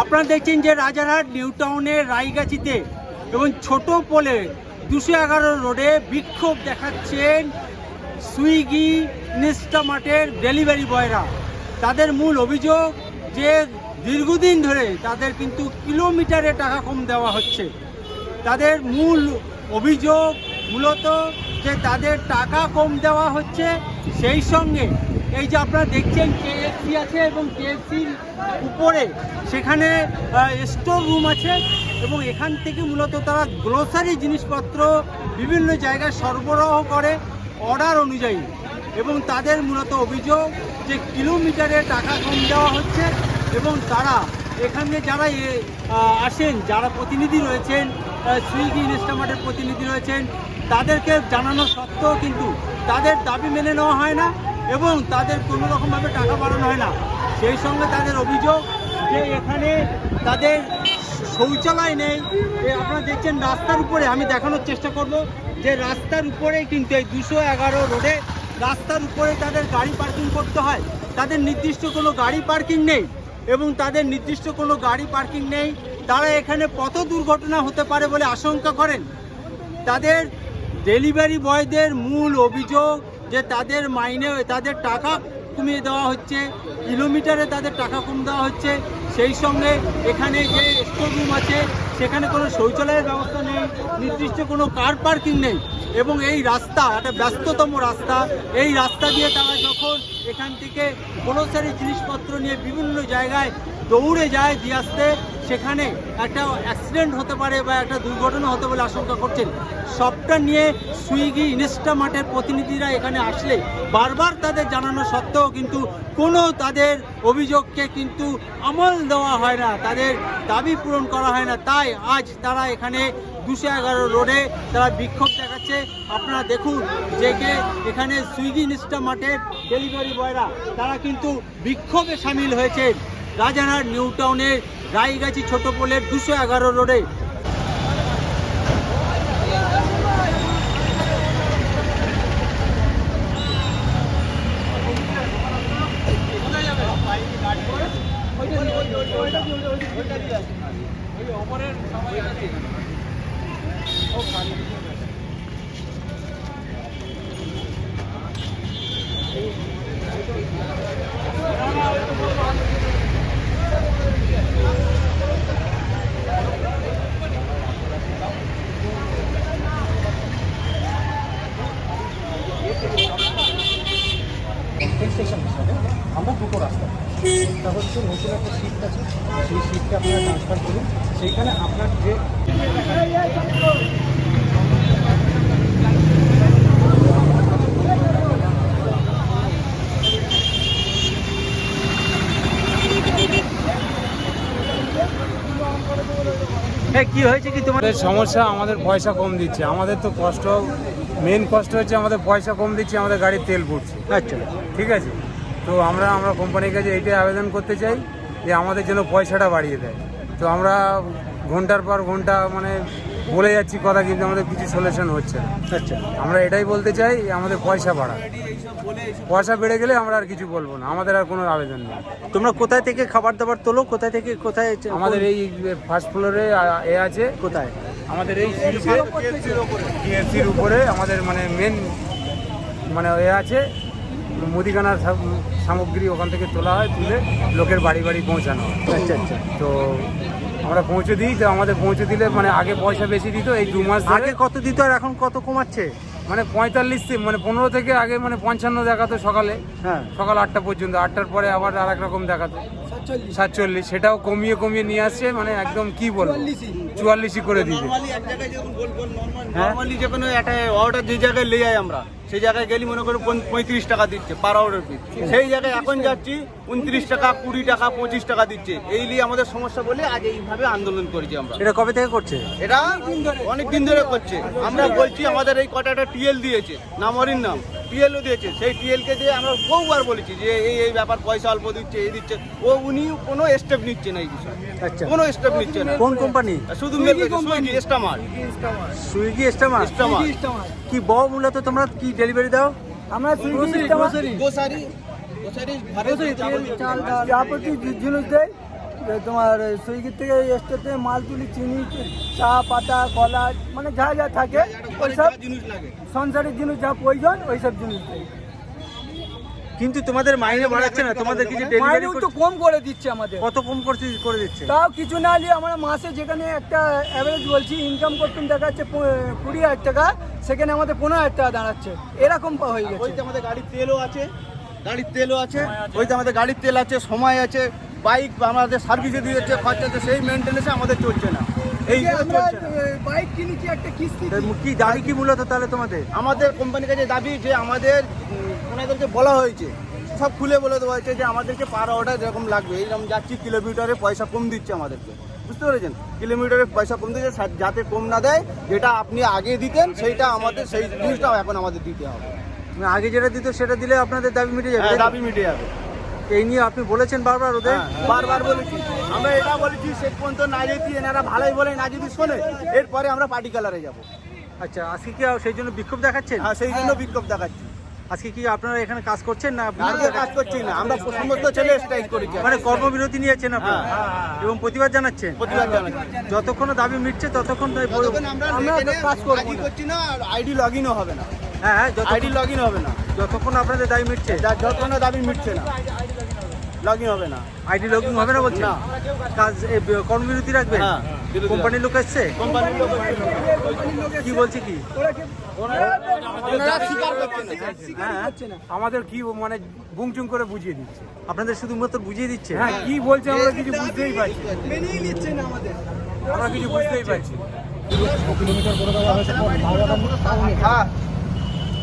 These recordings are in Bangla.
আপনারা দেখছেন যে রাজারহাট নিউ টাউনের রায়গাছিতে এবং ছোট পোলে দুশো এগারো রোডে বিক্ষোভ দেখাচ্ছেন সুইগি ইনস্টামার্টের ডেলিভারি বয়রা। তাদের মূল অভিযোগ যে দীর্ঘদিন ধরে তাদের কিন্তু কিলোমিটারে টাকা কম দেওয়া হচ্ছে। তাদের মূল অভিযোগ মূলত যে তাদের টাকা কম দেওয়া হচ্ছে, সেই সঙ্গে এই যে আপনারা দেখছেন কেএফসি আছে এবং কেএফসির উপরে সেখানে স্টোর রুম আছে এবং এখান থেকে মূলত তারা গ্রোসারি জিনিসপত্র বিভিন্ন জায়গায় সরবরাহ করে অর্ডার অনুযায়ী এবং তাদের মূলত অভিযোগ যে কিলোমিটারে টাকা কম দেওয়া হচ্ছে এবং তারা এখানে যারা আসেন, যারা প্রতিনিধি রয়েছেন সুইগি ইনস্টামার্টের প্রতিনিধি রয়েছেন, তাদেরকে জানানো সত্ত্বেও কিন্তু তাদের দাবি মেনে নেওয়া হয় না। এবং তাদের কোনো রকমভাবে টাকা বাড়ানো হয় না। সেই সঙ্গে তাদের অভিযোগ যে এখানে তাদের শৌচালয় নেই। আপনারা দেখছেন রাস্তার উপরে, আমি দেখানোর চেষ্টা করব, যে রাস্তার উপরেই কিন্তু এই দুশো এগারো রোডে রাস্তার উপরে তাদের গাড়ি পার্কিং করতে হয়। তাদের নির্দিষ্ট কোনো গাড়ি পার্কিং নেই এবং তাদের নির্দিষ্ট কোনো গাড়ি পার্কিং নেই। তারা এখানে পথ দুর্ঘটনা হতে পারে বলে আশঙ্কা করেন। তাদের ডেলিভারি বয়দের মূল অভিযোগ যে তাদের মাইনে, তাদের টাকা কমিয়ে দেওয়া হচ্ছে, কিলোমিটারে তাদের টাকা কম দেওয়া হচ্ছে, সেই সঙ্গে এখানে যে স্টোর রুম আছে, সেখানে কোনো শৌচালয়ের ব্যবস্থা নেই, নির্দিষ্ট কোনো কার পার্কিং নেই, এবং এই রাস্তা, একটা ব্যস্ততম রাস্তা, এই রাস্তা দিয়ে তারা যখন এখান থেকে গ্রোসারি জিনিসপত্র নিয়ে বিভিন্ন জায়গায় দৌড়ে যায় দিয়ে আসতে সেখানে একটা অ্যাক্সিডেন্ট হতে পারে বা একটা দুর্ঘটনা হতে বলে আশঙ্কা করছেন। সবটা নিয়ে সুইগি ইনস্টামার্টের প্রতিনিধিরা এখানে আসলে বারবার তাদের জানানো সত্ত্বেও কিন্তু কোনো তাদের অভিযোগকে কিন্তু আমল দেওয়া হয় না, তাদের দাবি পূরণ করা হয় না। তাই আজ তারা এখানে দুশো এগারো রোডে তারা বিক্ষোভ দেখাচ্ছে। আপনারা দেখুন যে কে এখানে সুইগি ইনস্টামার্টের ডেলিভারি বয়রা, তারা কিন্তু বিক্ষোভে সামিল হয়েছে রাজারহাট নিউ টাউনের রায়গাছি ছোট পোলের দুশো এগারো রোডে। কম্পেনসেশন হিসাবে আমরা দুটো রাস্তা একটা হচ্ছে নতুন একটা শিফট আছে সেই শিফটে আপনারা ট্রান্সফার করুন। সেইখানে আপনার যে হ্যাঁ কি হয়েছে কি তোমার? আমাদের সমস্যা আমাদের পয়সা কম দিচ্ছে। আমাদের তো কষ্ট মেন কষ্ট হচ্ছে আমাদের পয়সা কম দিচ্ছে আমাদের গাড়ির তেল পড়ছে। আচ্ছা। ঠিক আছে? তো আমরা আমরা কোম্পানির কাছে এইটাই আবেদন করতে চাই যে আমাদের জন্য পয়সাটা বাড়িয়ে দেয়। তো আমরা ঘণ্টার পর ঘণ্টা মানে বলে যাচ্ছি কথা কিন্তু আমাদের কিছু সলিউশন হচ্ছে না। আচ্ছা। আমরা এটাই বলতে চাই যে আমাদের পয়সা বাড়া। পয়সা বেড়ে গেলে আমরা আর কিছু বলব না আমাদের আর কোনো আবেদন নেই। তোমরা কোথায় থেকে খাবার দাবার তোলো? কোথায় থেকে কোথায় আমাদের এই ফার্স্ট ফ্লোরে এ আছে। কোথায়? আমাদের এই উপরে আমাদের মানে মেন মানে এ আছে। মুদিখানার সামগ্রী ওখান থেকে তোলা হয় তুলে লোকের বাড়ি বাড়ি পৌঁছানো হয়। আচ্ছা আচ্ছা। তো আমরা পৌঁছে দিই তো আমাদের পৌঁছে দিলে মানে আগে পয়সা বেশি দিত এই দু মাস আগে কত দিত আর এখন কত কমাচ্ছে? মানে পঁয়তাল্লিশ থেকে- মানে পনেরো থেকে আগে মানে পঞ্চান্ন দেখাতো সকালে। হ্যাঁ। সকাল আটটা পর্যন্ত আটটার পরে আবার আর এক রকম দেখাতো। সাতচল্লিশ। সেটাও কমিয়ে কমিয়ে নিয়ে আসছে মানে একদম কি বলব? চুয়াল্লিশই। করে দিয়েছে। নর্মালি যে কোনো একটা অর্ডার যে জায়গায় নিয়ে যাই আমরা সেই জায়গায় গেলি মনে করো পঁয়ত্রিশ টাকা দিচ্ছে পার অর্ডার পিস সেই জায়গায় এখন যাচ্ছি উনত্রিশ টাকা কুড়ি টাকা পঁচিশ টাকা দিচ্ছে। এই নিয়ে আমাদের সমস্যা বলে আজ এইভাবে আন্দোলন করেছি আমরা। এটা কবে থেকে করছে? এটা অনেক দিন ধরে করছে। আমরা বলছি আমাদের এই কটাটা টিএল দিয়েছে নামরির নাম। টিএলও দিয়েছে সেই টিএলকে দিয়ে আমরা বহুবার বলেছি যে এই এই ব্যাপার পয়সা অল্প দিচ্ছে এই দিচ্ছে ও উনি কোনো স্টেপ নিচ্ছে না এই বিষয়ে আচ্ছা কোনো স্টেপ নিচ্ছে না কোন কোম্পানি শুধু Swiggy Instamart Swiggy Instamart Instamart কি বউ মূলত তোমরা কি ডেলিভারি দাও আমরা সুইগি গোসারি গোসারি যাবতীয় জিনিস দেয় তোমার সুইগি থেকে স্টোর থেকে মাল তুলি চিনি চা পাতা কলা মানে যা যা থাকে ওইসব জিনিস লাগে। সংসারের জিনিস যা প্রয়োজন ওইসব জিনিস কিন্তু তোমাদের মাইনে বাড়াচ্ছে না তোমাদের কিছু ডেলিভারি মাইনেও তো কম করে দিচ্ছে আমাদের। কত কম করতে করে দিচ্ছে? তাও কিছু না নিয়ে আমরা মাসে যেখানে একটা অ্যাভারেজ বলছি ইনকাম করতাম দেখা যাচ্ছে কুড়ি হাজার টাকা সেখানে আমাদের পনেরো হাজার টাকা দাঁড়াচ্ছে। এরকম হয়ে গেছে। ওইতে আমাদের গাড়ির তেলও আছে গাড়ির তেলও আছে। ওইতে আমাদের গাড়ির তেল আছে সময় আছে বাইক আমাদের সার্ভিসে দিয়ে যাচ্ছে খরচা সেই মেনটেন্যান্সে আমাদের চলছে না। এই বাইক কিনেছি একটা কিস্তি কি দাবি কি মূলত তাহলে তোমাদের? আমাদের কোম্পানির কাছে দাবি যে আমাদের ওনাদেরকে বলা হয়েছে সব খুলে বলে দেওয়া হয়েছে যে আমাদেরকে পার অর্ডার যেরকম লাগবে। এইরকম যাচ্ছি কিলোমিটারে পয়সা কম দিচ্ছে আমাদেরকে। বুঝতে পেরেছেন? কিলোমিটারে পয়সা কম দিচ্ছে যাতে কম না দেয় যেটা আপনি আগে দিতেন সেইটা আমাদের সেই জিনিসটাও এখন আমাদের দিতে হবে। আগে যেটা দিত সেটা দিলে আপনাদের দাবি মিটে যাবে হ্যাঁ? দাবি মিটে যাবে। এই নিয়ে আপনি বলেছেন বারবার ওদের? হ্যাঁ, বারবার বলেছি। আমরা এটা বলেছি শেষ পর্যন্ত না যদি এনারা ভালোই বলে না যদি শোনে এরপরে আমরা পার্টি কালারে যাব। আচ্ছা আজকে কি সেই জন্য বিক্ষোভ দেখাচ্ছেন? হ্যাঁ সেই জন্য বিক্ষোভ দেখাচ্ছি। আজকে কি আপনারা এখানে কাজ করছেন না কাজ? করছি না আমরা সমস্ত ছেলে স্ট্রাইক করেছি। মানে কর্মবিরতি নিয়েছেন আপনারা এবং প্রতিবাদ জানাচ্ছেন? প্রতিবাদ জানাচ্ছি। যতক্ষণ দাবি মিটছে ততক্ষণ আমরা কাজ করছি না আর আইডি লগ ইনও হবে না। হ্যাঁ হ্যাঁ আইডি লগ ইন হবে না। যতক্ষণ আপনাদের দাবি মিটছে। যা যতক্ষণ না দাবি মিটছে না। লগ ইন হবে না। আইডি লগিং হবে না বলছেন? না। কাজ কর্মবিরতি রাখবেন হ্যাঁ, কোম্পানির লোক এসছে? কোম্পানির লোক কি বলছে কি? ওনারা স্বীকার করছে না। হ্যাঁ আমাদের কি মানে বুংচুং করে বুঝিয়ে দিচ্ছে? আপনাদের শুধুমাত্র বুঝিয়ে দিচ্ছে? হ্যাঁ কি বলছে আমরা কিছু বুঝতেই পারছি আমরা কিছু বুঝতেই পারছি কিলোমিটার করে দেওয়া হয়েছে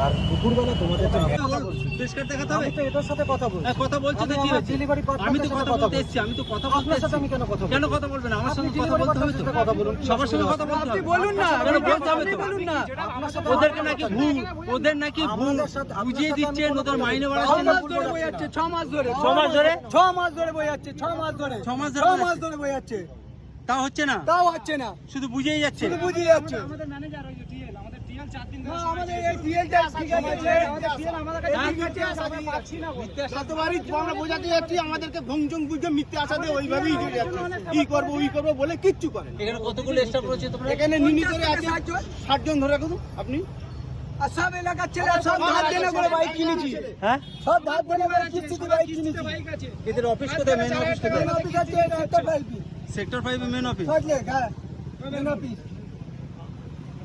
হ্যাঁ পরিষ্কার দেখাতে হবে? তো এটার সাথে কথা বলছি। হ্যাঁ, কথা বলছো তো কি হয়েছে? delivery আমি তো কথা বলতে এসেছি আমি তো কথা বলতে এসেছি। আমি কেন কথা কেন কথা বলবেন আমার সঙ্গে কথা বলতে হবে। তো কথা বলুন। সবার সঙ্গে কথা বলতে হবে। বলুন না কেন বলতে হবে। তো? বলুন না। ওদেরকে নাকি ভুল ওদের নাকি ভুল। বুঝিয়ে সাথে দিচ্ছে ওদের মাইনে ছ বাড়াচ্ছে। না মাস ধরে যাচ্ছে ছ মাস ধরে? ছ মাস ধরে? ছ মাস ধরে যাচ্ছে ছ মাস ধরে। ছ মাস ধরে ছ বয়ে মাস ধরে যাচ্ছে। তা হচ্ছে না? তাও হচ্ছে না। শুধু বুঝিয়ে যাচ্ছে। শুধু বুঝিয়ে যাচ্ছে। না, আমাদের এই DL ঠিক আছে, আমাদের DL আমাদের কাছে ঠিক আছে, আমরা পাচ্ছি না গো। আমরা বোঝাতে যাচ্ছি আমাদেরকে বুঝে মিথ্যে ওইভাবেই যাচ্ছে। কি করব ওই করব বলে কিচ্ছু করেন। এখানে কতগুলো স্টাফ রয়েছে তোমরা? এখানে নিনি ধরে আছে ষাট জন। ধরে রাখুন আপনি। আর সব এলাকার ছেলে সব ধার দেনা করে বাইক কিনেছি। হ্যাঁ? সব ধার দেনা করে কিস্তিতে বাইক কিনেছি এদের অফিস কোথায়? মেন অফিস কোথায়? মেন অফিস আছে sector five sector main office হ্যাঁ মেন অফিস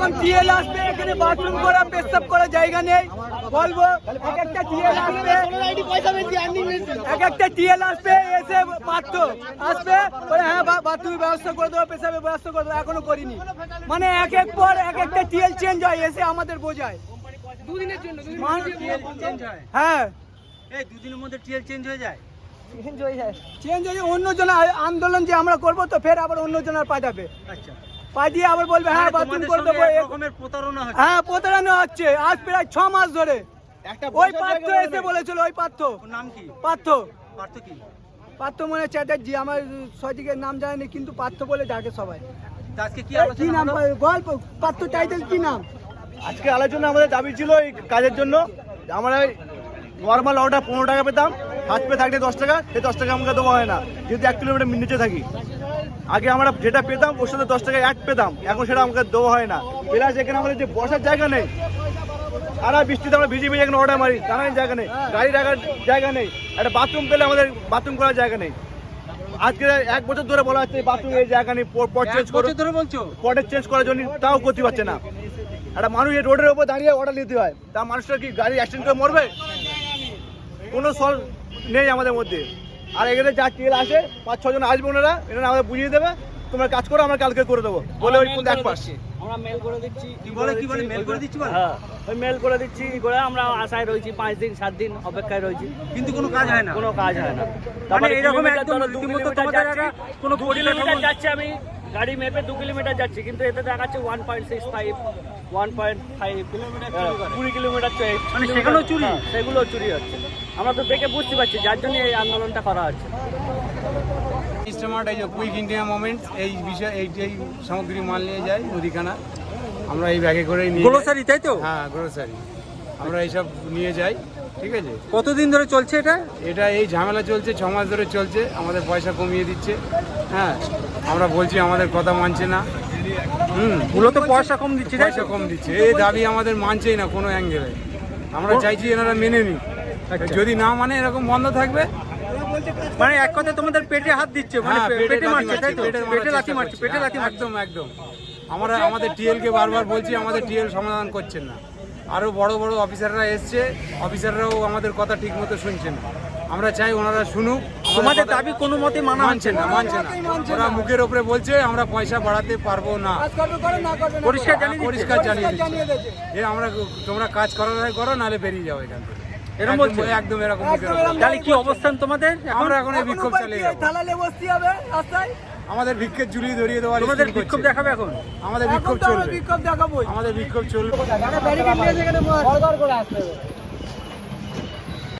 ওইরকম টিএল আসবে এখানে বাথরুম করা পেশাব করার জায়গা নেই। বলব এক একটা টিএল আসবে এক একটা টিএল আসবে এসে পারত আসবে বলে হ্যাঁ বাথরুমের ব্যবস্থা করে দেবো পেশাবের ব্যবস্থা করে দেবো এখনও করিনি। মানে এক এক পর এক একটা টিএল চেঞ্জ হয় এসে আমাদের বোঝায়। হ্যাঁ। এই দুদিনের মধ্যে টিএল চেঞ্জ হয়ে যায়? চেঞ্জ হয়ে অন্য জন আন্দোলন যে আমরা করব তো ফের আবার অন্য জনের পাঠাবে আচ্ছা। পাঠিয়ে আবার বলবে হ্যাঁ বাথরুম তোমাদের করে দেবো। প্রতারণা হচ্ছে। হ্যাঁ প্রতারণা হচ্ছে। আজ প্রায় ছ মাস ধরে একটা ওই পার্থ এসে বলেছিল ওই পার্থ নাম কি? পার্থ পার্থ কি? পার্থ মনে চ্যাটার্জি আমার সঠিকের নাম জানেনি কিন্তু পার্থ বলে ডাকে সবাই। কি নাম? গল্প পার্থ টাইটেল কি নাম? আজকে আলোচনা আমাদের দাবি ছিল এই কাজের জন্য আমরা নর্মাল অর্ডার পনেরো টাকা পেতাম হাত পেয়ে থাকলে দশ টাকা সেই দশ টাকা আমাকে দেওয়া হয় না যেহেতু এক কিলোমিটার নিচে থাকি। আগে আমরা যেটা পেতাম ওর সাথে দশ টাকা অ্যাড পেতাম এখন সেটা আমাকে দেওয়া হয় না। প্লাস এখানে আমাদের যে বসার জায়গা নেই সারা বৃষ্টিতে আমরা ভিজে ভিজে এখানে অর্ডার মারি দাঁড়ানোর জায়গা নেই গাড়ি রাখার জায়গা নেই একটা বাথরুম পেলে আমাদের বাথরুম করার জায়গা নেই। আজকে এক বছর ধরে বলা হচ্ছে বাথরুম এই জায়গা নেই পট চেঞ্জ করো। ধরে বলছো? পটের চেঞ্জ করার জন্য তাও করতে পারছে না। একটা মানুষ এই রোডের উপর দাঁড়িয়ে অর্ডার নিতে হয় তা মানুষটা কি গাড়ি অ্যাক্সিডেন্ট করে মরবে? কোনো সল নেই আমাদের মধ্যে। আর এখানে যা তেল আসে পাঁচ ছজন আসবে ওনারা এখানে আমাদের বুঝিয়ে দেবে। তোমরা কাজ করো আমরা কালকে করে দেবো। বলে ওই ফোন দেখ পাচ্ছি আমরা মেল করে দিচ্ছি কি বলে কি বলে মেল করে দিচ্ছি বলে। হ্যাঁ ওই মেল করে দিচ্ছি করে আমরা আশায় রয়েছি পাঁচ দিন সাত দিন অপেক্ষায় রয়েছি। কিন্তু কোনো কাজ হয় না। কোনো কাজ হয় না। মানে তারপরে এরকম একদম রীতিমতো তোমাদের কোনো পরিকাঠামো- আমি। গাড়ি মেপে দু কিলোমিটার যাচ্ছি কিন্তু এতে দেখাচ্ছে one point six five one point five kilometre কুড়ি কিলোমিটার চলে- মানে সেখানেও চুরি? হ্যাঁ, সেগুলো চুরি হচ্ছে। আমরা তো দেখে বুঝতে পারছি যার জন্য এই আন্দোলনটা করা হচ্ছে। স্টামার্ট এই যে কুইক ইন্ডিয়া মোমেন্টস এই বিষয় এই এই সামগ্রী মাল নিয়ে যাই মুদিখানা। আমরা এই ব্যাগে করেই নিয়ে যাই। গ্লোসারি তাই তো? হ্যাঁ গ্রোসারি আমরা এইসব নিয়ে যাই ঠিক আছে? কতদিন ধরে চলছে এটা? এটা এই ঝামেলা চলছে ছ মাস ধরে চলছে আমাদের পয়সা কমিয়ে দিচ্ছে। হ্যাঁ আমরা বলছি আমাদের কথা মানছে না। হুম মূলত পয়সা কম দিচ্ছে পয়সা কম দিচ্ছে এই দাবি আমাদের মানছেই না কোনো অ্যাঙ্গেলে আমরা চাইছি এনারা মেনে নিক। আচ্ছা। যদি না মানে এরকম বন্ধ থাকবে? মানে এক কথা তোমাদের পেটে হাত দিচ্ছে মানে হ্যাঁ, পেটে মারছে তাই তো? পেটে লাথি মারছে পেটে লাথি একদম একদম। আমরা আমাদের টিএল কে বারবার বলছি আমাদের টিএল সমাধান করছেন না। আরও বড় বড় অফিসাররা এসছে অফিসাররাও আমাদের কথা ঠিক মতো শুনছেন না। আমরা চাই ওনারা শুনুক তোমাদের দাবি কোনো মতে মানা মানছে হচ্ছে না। মানছে না। ওরা মুখের ওপরে বলছে আমরা পয়সা বাড়াতে পারব না। পরিষ্কার। জানিয়ে পরিষ্কার জানিয়ে দিচ্ছে। এ আমরা তোমরা কাজ করার করো নাহলে বেরিয়ে যাও এখান থেকে। এরকম একদম- বলছে? একদম এরকম তাহলে কি অবস্থান তোমাদের আমরা এখন এই বিক্ষোভ চালিয়ে কি? যাব। থালালে বসতে হবে রাস্তায়। আমাদের বিক্ষোভ ঝুলিয়ে ধরিয়ে তোমাদের scheme বিক্ষোভ দেখাবে এখন? আমাদের বিক্ষোভ চলবে। বিক্ষোভ আমাদের বিক্ষোভ চলবে।